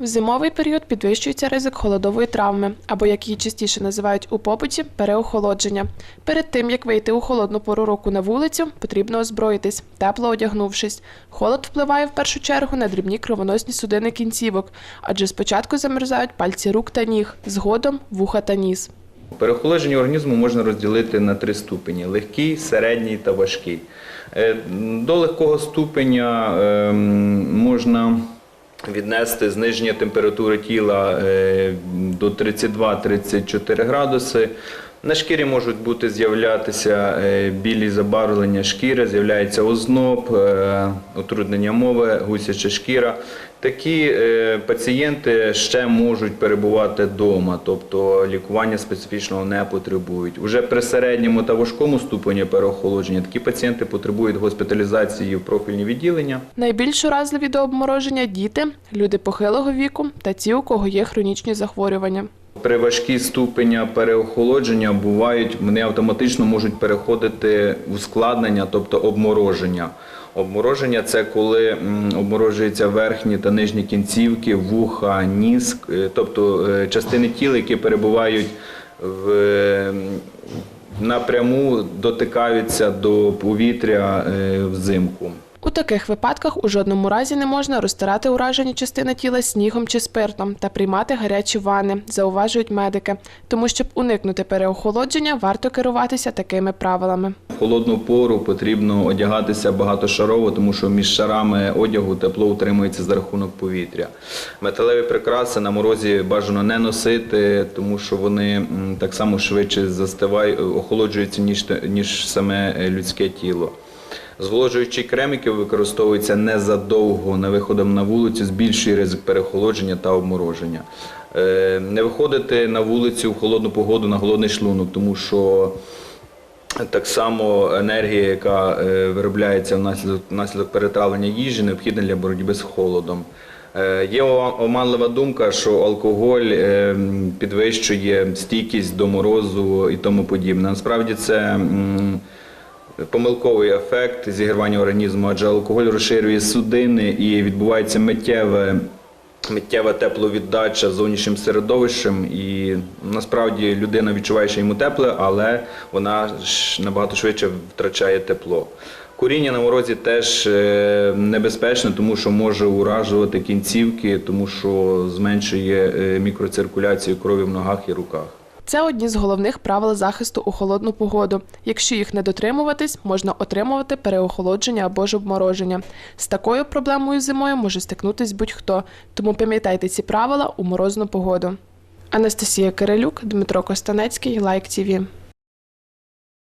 зимовий період підвищується ризик холодової травми, або як її частіше називають у побуті, переохолодження. Перед тим як вийти у холодну пору року на вулицю, потрібно озброїтись, тепло одягнувшись. Холод впливає в першу чергу на дрібні кровоносні судини кінцівок, адже спочатку замерзають пальці рук та ніг, згодом вуха та ніс. Переохолодження організму можна розділити на три ступені: легкий, середній та важкий. Е, До легкого ступеня ем, можна віднести зниження температури тіла е, до 32-34 градуси. На шкірі можуть бути з'являтися е, білі забарвлення шкіри, з'являється озноб, е, отруднення мови, гусяча шкіра. Такі е, пацієнти ще можуть перебувати вдома, тобто лікування специфічного не потребують. Уже при середньому та важкому ступені переохолодження такі пацієнти потребують госпіталізації в профільні відділення. Найбільш уразливі до обмороження діти, люди похилого віку та ті, у кого є хронічні захворювання. При важкій ступеня переохолодження бувають, вони автоматично можуть переходити в ускладнення, тобто обмороження. Обмороження це коли обморожуються верхні та нижні кінцівки, вуха, ніс, е, тобто е, частини тіла, які перебувають в напряму дотикаються до повітря е, взимку. У таких випадках у жодному разі не можна розтирати уражені частини тіла снігом чи спиртом та приймати гарячі ванни, зауважують медики. Тому, щоб уникнути переохолодження, варто керуватися такими правилами. В холодну пору потрібно одягатися багатошарово, тому що між шарами одягу тепло утримується за рахунок повітря. Металеві прикраси на морозі бажано не носити, тому що вони так само швидше застивають, охолоджуються, ніж, ніж саме е, людське тіло. Зволожуючий крем, який використовується незадовго на виходом на вулицю, збільшує ризик перехолодження та обмороження. Е, Не виходити на вулицю в холодну погоду на голодний шлунок, тому що так само енергія, яка е, виробляється внаслідок, внаслідок перетравлення їжі, необхідна для боротьби з холодом. Е, Є оманлива думка, що алкоголь підвищує стійкість до морозу і тому подібне. Насправді це помилковий ефект зігрівання організму, адже алкоголь розширює судини і відбувається миттєве. Миттєва тепловіддача зовнішнім середовищем, і насправді людина відчуває, що йому тепле, але вона набагато швидше втрачає тепло. Куріння на морозі теж е, небезпечне, тому що може уражувати кінцівки, тому що зменшує е, мікроциркуляцію крові в ногах і руках. Це одні з головних правил захисту у холодну погоду. Якщо їх не дотримуватись, можна отримувати переохолодження або ж обмороження. З такою проблемою зимою може стикнутись будь-хто, тому пам'ятайте ці правила у морозну погоду. Анастасія Кирилюк, Дмитро Костанецький, Лайк ТІВІ.